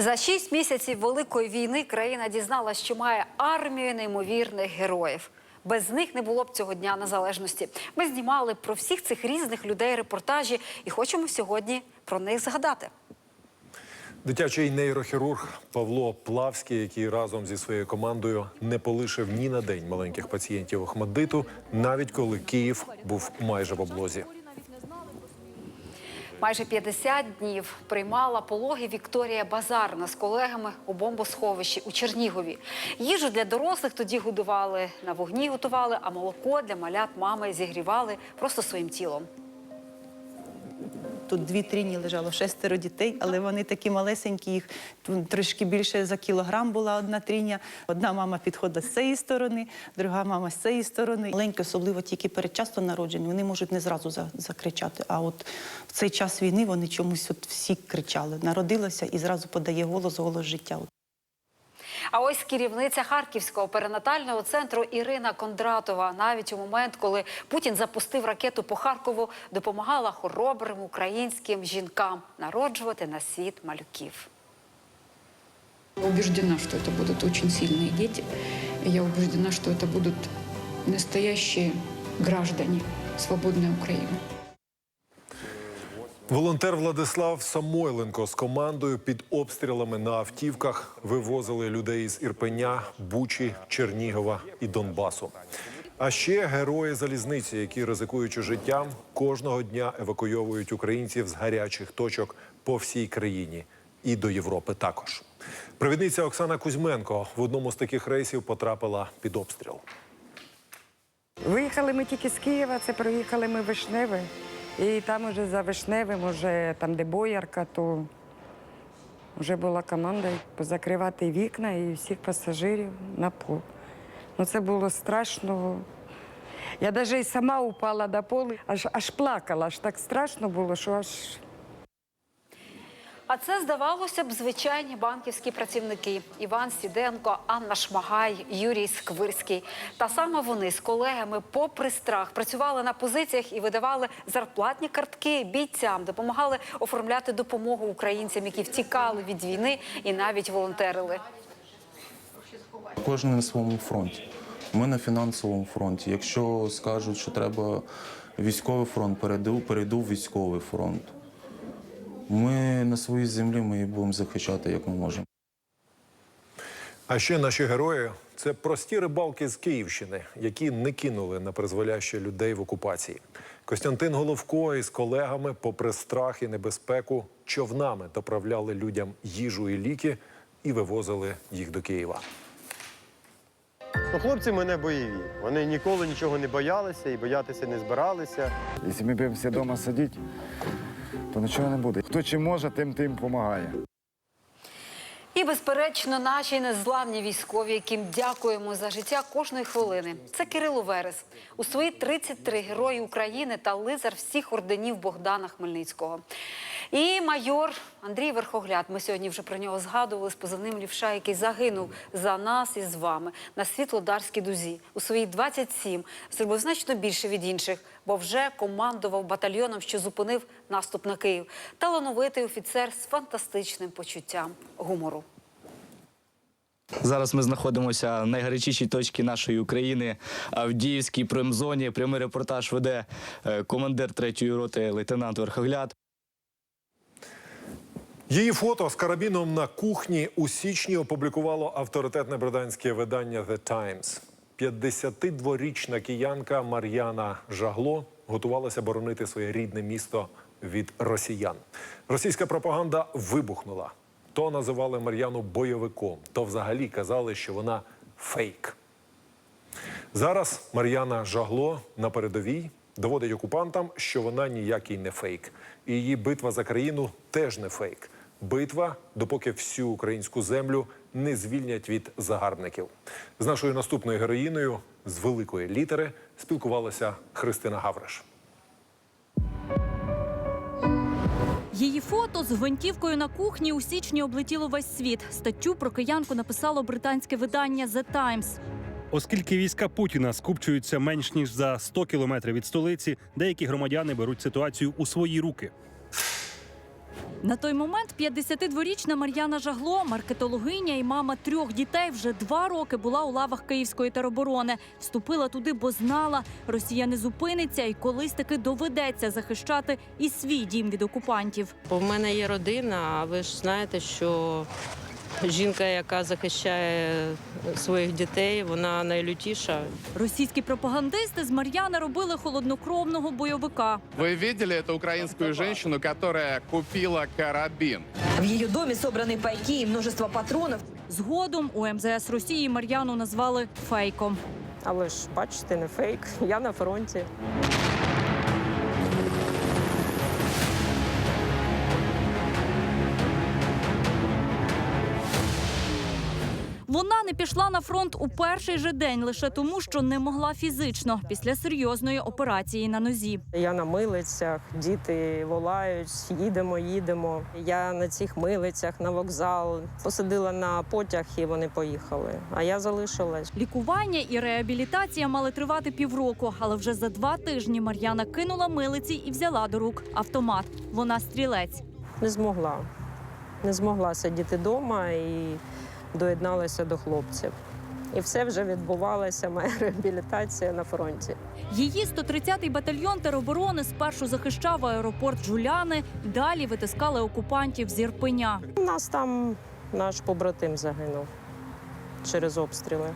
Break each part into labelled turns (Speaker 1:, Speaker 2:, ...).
Speaker 1: За шість місяців великої війни країна дізналась, що має армію неймовірних героїв. Без них не було б цього дня незалежності. Ми знімали про всіх цих різних людей репортажі і хочемо сьогодні про них згадати.
Speaker 2: Дитячий нейрохірург Павло Плавський, який разом зі своєю командою не полишив ні на день маленьких пацієнтів Охмаддиту, навіть коли Київ був майже в облозі.
Speaker 1: Майже 50 днів приймала пологи Вікторія Базарна з колегами у бомбосховищі у Чернігові. Їжу для дорослих тоді годували, на вогні готували, а молоко для малят мами зігрівали просто своїм тілом.
Speaker 3: Тут дві тріні лежало, шестеро дітей, але вони такі малесенькі, їх трошки більше за кілограм була одна тріня. Одна мама підходила з цієї сторони, друга мама з цієї сторони. Маленькі, особливо тільки передчасно народжені, вони можуть не зразу закричати. А от в цей час війни вони чомусь от всі кричали. Народилася і зразу подає голос, голос життя.
Speaker 1: А ось керівниця Харківського перинатального центру Ірина Кондратова навіть у момент, коли Путін запустив ракету по Харкову, допомагала хоробрим українським жінкам народжувати на світ малюків.
Speaker 4: Убеждена, что это будут очень сильные дети. И Я убеждена, что это будут настоящие граждане свободной Украины.
Speaker 2: Волонтер Владислав Самойленко з командою під обстрілами на автівках вивозили людей з Ірпеня, Бучі, Чернігова і Донбасу. А ще герої залізниці, які ризикуючи життям, кожного дня евакуйовують українців з гарячих точок по всій країні і до Європи також. Провідниця Оксана Кузьменко в одному з таких рейсів потрапила під обстріл.
Speaker 5: Виїхали ми тільки з Києва, це приїхали ми Вишневе. І там уже за Вишневим, уже там, де боярка, то вже була команда позакривати вікна і всіх пасажирів на пол. Ну це було страшно. Я навіть і сама упала до полу, аж, аж плакала, аж так страшно було, що аж
Speaker 1: А це здавалося б звичайні банківські працівники Іван Сіденко, Анна Шмагай, Юрій Сквирський. Та саме вони з колегами, попри страх, працювали на позиціях і видавали зарплатні картки бійцям, допомагали оформляти допомогу українцям, які втікали від війни, і навіть волонтерили.
Speaker 6: Кожен на своєму фронті. Ми на фінансовому фронті. Якщо скажуть, що треба військовий фронт, перейду, перейду в військовий фронт. Ми на своїй землі ми її будемо захищати, як ми можемо.
Speaker 2: А ще наші герої це прості рибалки з Київщини, які не кинули на призволяще людей в окупації. Костянтин Головко із колегами, попри страх і небезпеку, човнами доправляли людям їжу і ліки і вивозили їх до Києва.
Speaker 7: Ну, хлопці мене бойові. Вони ніколи нічого не боялися і боятися не збиралися.
Speaker 8: Якщо ми будемо всі вдома сидіти, то нічого не буде. Хто чим може, тим тим допомагає.
Speaker 1: І, безперечно, наші незламні військові, яким дякуємо за життя кожної хвилини. Це Кирило Верес. У свої 33 герої України та лицар всіх орденів Богдана Хмельницького. І майор Андрій Верхогляд. Ми сьогодні вже про нього згадували з позивним лівша, який загинув за нас і з вами на Світлодарській дузі. У свої 27 зробив значно більше від інших, бо вже командував батальйоном, що зупинив наступ на Київ. Талановитий офіцер з фантастичним почуттям гумору.
Speaker 9: Зараз ми знаходимося в найгарячішій точці нашої України Авдіївській промзоні. Прямий репортаж веде е, командир третьої роти лейтенант Верхогляд.
Speaker 2: Її фото з карабіном на кухні у січні опублікувало авторитетне британське видання The Times. 52-річна киянка Мар'яна Жагло готувалася боронити своє рідне місто від росіян. Російська пропаганда вибухнула. То називали Мар'яну бойовиком, то взагалі казали, що вона фейк. Зараз Мар'яна Жагло на передовій доводить окупантам, що вона ніякий не фейк. І її битва за країну теж не фейк. Битва, допоки всю українську землю не звільнять від загарбників. З нашою наступною героїною з великої літери спілкувалася Христина Гавриш.
Speaker 10: Її фото з гвинтівкою на кухні у січні облетіло весь світ. Статтю про киянку написало британське видання The Times.
Speaker 11: Оскільки війська Путіна скупчуються менш ніж за 100 кілометрів від столиці, деякі громадяни беруть ситуацію у свої руки.
Speaker 10: На той момент 52-річна Мар'яна Жагло, маркетологиня і мама трьох дітей, вже два роки була у лавах Київської тероборони. Вступила туди, бо знала, Росія не зупиниться і колись таки доведеться захищати і свій дім від окупантів.
Speaker 12: В мене є родина, а ви ж знаєте, що жінка, яка захищає своїх дітей, вона найлютіша.
Speaker 10: Російські пропагандисти з Мар'яни робили холоднокровного бойовика.
Speaker 13: Вы видели эту украинскую женщину, которая купила карабин?
Speaker 14: В ее доме собраны пайки и множество патронов.
Speaker 10: Згодом у МЗС Росії Мар'яну назвали фейком.
Speaker 12: Але ж бачите, не фейк. Я на фронті.
Speaker 10: Пішла на фронт у перший же день лише тому, що не могла фізично після серйозної операції на нозі.
Speaker 12: Я на милицях, діти волають, їдемо, їдемо. Я на цих милицях, на вокзал посадила на потяг і вони поїхали. А я залишилась.
Speaker 10: Лікування і реабілітація мали тривати півроку, але вже за два тижні Мар'яна кинула милиці і взяла до рук автомат. Вона стрілець.
Speaker 12: Не змогла. Не змогла сидіти вдома і доєдналася до хлопців. І все вже відбувалося, моя реабілітація на фронті.
Speaker 10: Її 130-й батальйон тероборони спершу захищав аеропорт Жуляни, далі витискали окупантів з Ірпеня.
Speaker 12: У нас там наш побратим загинув через обстріли.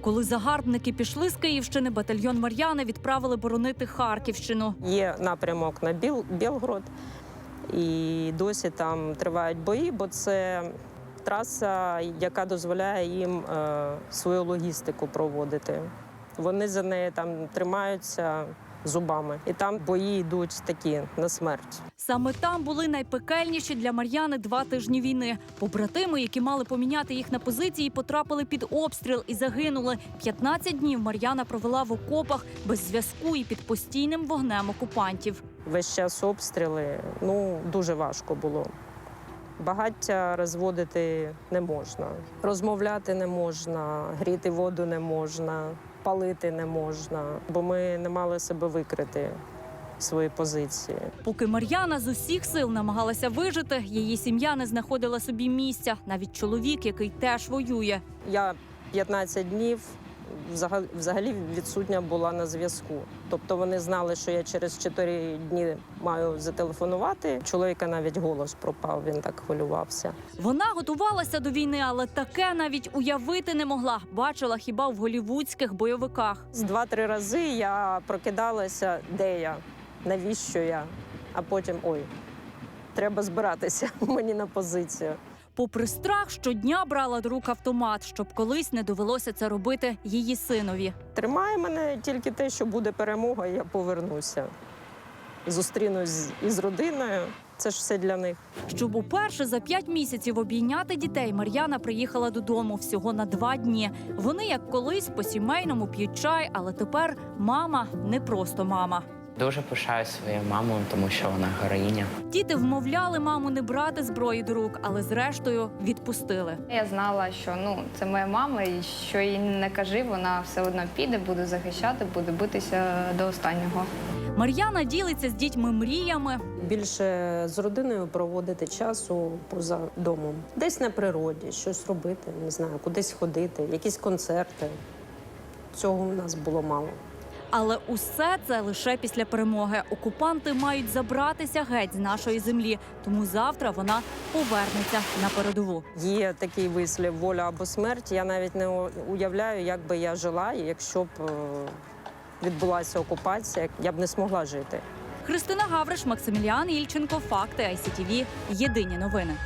Speaker 10: Коли загарбники пішли з Київщини, батальйон Мар'яни відправили боронити Харківщину.
Speaker 12: Є напрямок на Біл, Білгород, і досі там тривають бої, бо це траса, яка дозволяє їм е, свою логістику проводити. Вони за неї там тримаються зубами, і там бої йдуть такі на смерть.
Speaker 10: Саме там були найпекельніші для Мар'яни два тижні війни. Побратими, які мали поміняти їх на позиції, потрапили під обстріл і загинули. 15 днів Мар'яна провела в окопах без зв'язку і під постійним вогнем окупантів.
Speaker 12: Весь час обстріли ну дуже важко було. Багаття розводити не можна, розмовляти не можна, гріти воду не можна, палити не можна, бо ми не мали себе викрити свої позиції.
Speaker 10: Поки Мар'яна з усіх сил намагалася вижити, її сім'я не знаходила собі місця. Навіть чоловік, який теж воює.
Speaker 12: Я 15 днів взагалі відсутня була на зв'язку. Тобто вони знали, що я через 4 дні маю зателефонувати. Чоловіка навіть голос пропав, він так хвилювався.
Speaker 10: Вона готувалася до війни, але таке навіть уявити не могла. Бачила хіба в голівудських бойовиках.
Speaker 12: З два-три рази я прокидалася, де я, навіщо я, а потім ой, треба збиратися мені на позицію.
Speaker 10: Попри страх, щодня брала до рук автомат, щоб колись не довелося це робити її синові.
Speaker 12: Тримає мене тільки те, що буде перемога, і я повернуся. Зустрінусь із родиною. Це ж все для них.
Speaker 10: Щоб уперше за п'ять місяців обійняти дітей, Мар'яна приїхала додому всього на два дні. Вони, як колись, по сімейному п'ють чай, але тепер мама не просто мама.
Speaker 15: Дуже пишаю своєю мамою, тому що вона героїня.
Speaker 10: Діти вмовляли маму не брати зброї до рук, але зрештою відпустили.
Speaker 16: Я знала, що ну це моя мама, і що їй не кажи, вона все одно піде, буде захищати, буде битися до останнього.
Speaker 10: Мар'яна ділиться з дітьми мріями.
Speaker 12: Більше з родиною проводити часу поза домом. Десь на природі, щось робити, не знаю, кудись ходити, якісь концерти. Цього у нас було мало.
Speaker 10: Але усе це лише після перемоги. Окупанти мають забратися геть з нашої землі. Тому завтра вона повернеться на передову.
Speaker 12: Є такий вислів воля або смерть. Я навіть не уявляю, як би я жила, якщо б е, відбулася окупація, я б не змогла жити.
Speaker 10: Христина Гавриш, Максиміліан Ільченко, Факти ICTV. Єдині новини.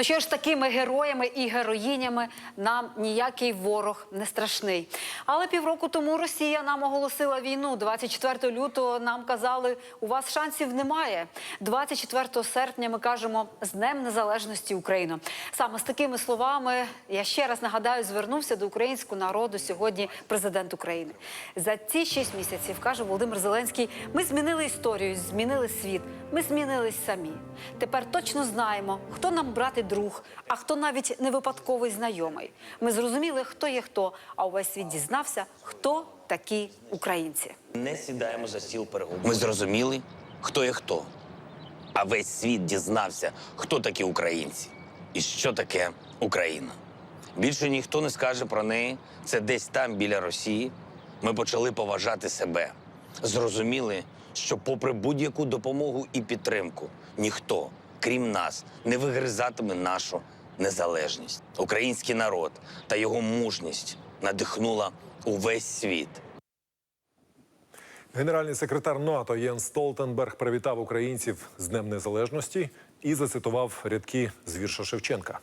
Speaker 1: Ну що ж, такими героями і героїнями нам ніякий ворог не страшний. Але півроку тому Росія нам оголосила війну. 24 лютого нам казали, у вас шансів немає. 24 серпня ми кажемо з Днем Незалежності України. Саме з такими словами я ще раз нагадаю, звернувся до українського народу сьогодні президент України. За ці шість місяців каже Володимир Зеленський: ми змінили історію, змінили світ. Ми змінились самі. Тепер точно знаємо, хто нам брати друг, а хто навіть не випадковий знайомий. Ми зрозуміли, хто є хто, а увесь світ дізнався, хто такі українці.
Speaker 17: Не сідаємо за стіл переговорів. Ми зрозуміли, хто є хто. А весь світ дізнався, хто такі українці і що таке Україна. Більше ніхто не скаже про неї. Це десь там, біля Росії. Ми почали поважати себе. Зрозуміли, що, попри будь-яку допомогу і підтримку, ніхто, крім нас, не вигризатиме нашу незалежність. Український народ та його мужність надихнула увесь світ.
Speaker 2: Генеральний секретар НАТО Єн Столтенберг привітав українців з Днем Незалежності і зацитував рядки з вірша Шевченка.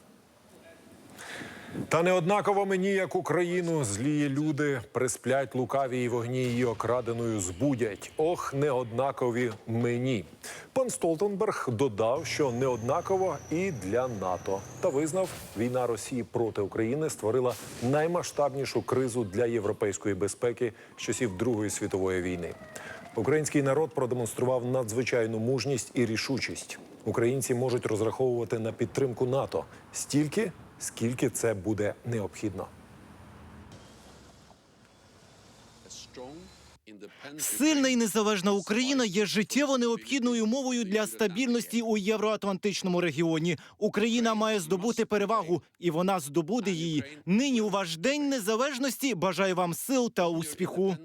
Speaker 2: Та не однаково мені, як Україну, злії люди присплять лукаві і вогні її окраденою збудять. Ох, неоднакові мені. Пан Столтенберг додав, що неоднаково і для НАТО. Та визнав, війна Росії проти України створила наймасштабнішу кризу для європейської безпеки з часів Другої світової війни. Український народ продемонстрував надзвичайну мужність і рішучість. Українці можуть розраховувати на підтримку НАТО стільки, скільки це буде необхідно.
Speaker 18: Сильна і незалежна Україна є життєво необхідною умовою для стабільності у євроатлантичному регіоні. Україна має здобути перевагу, і вона здобуде її. Нині у ваш день незалежності. Бажаю вам сил та успіху.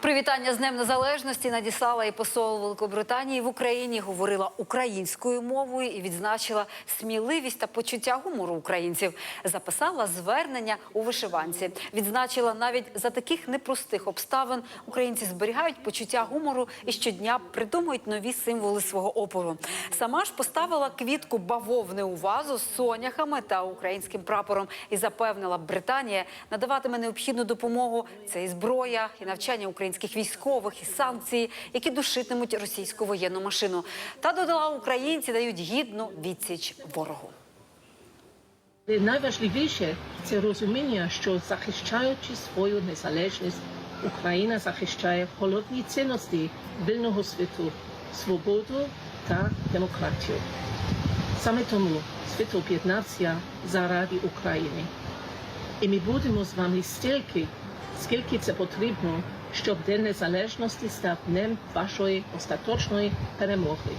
Speaker 1: Привітання з Днем Незалежності надіслала і посол Великобританії в Україні. Говорила українською мовою і відзначила сміливість та почуття гумору українців. Записала звернення у вишиванці. Відзначила навіть за таких непростих обставин українці зберігають почуття гумору і щодня придумують нові символи свого опору. Сама ж поставила квітку бавовни у вазу з соняхами та українським прапором і запевнила, Британія надаватиме необхідну допомогу. Це і зброя, і навчання українських військових, і санкції, які душитимуть російську воєнну машину. Та додала, українці дають гідну відсіч ворогу.
Speaker 19: Найважливіше це розуміння, що захищаючи свою незалежність, Україна захищає головні цінності вільного світу свободу та демократію. Саме тому світ об'єднався заради України. І ми будемо з вами стільки, скільки це потрібно, щоб День Незалежності став днем вашої остаточної перемоги.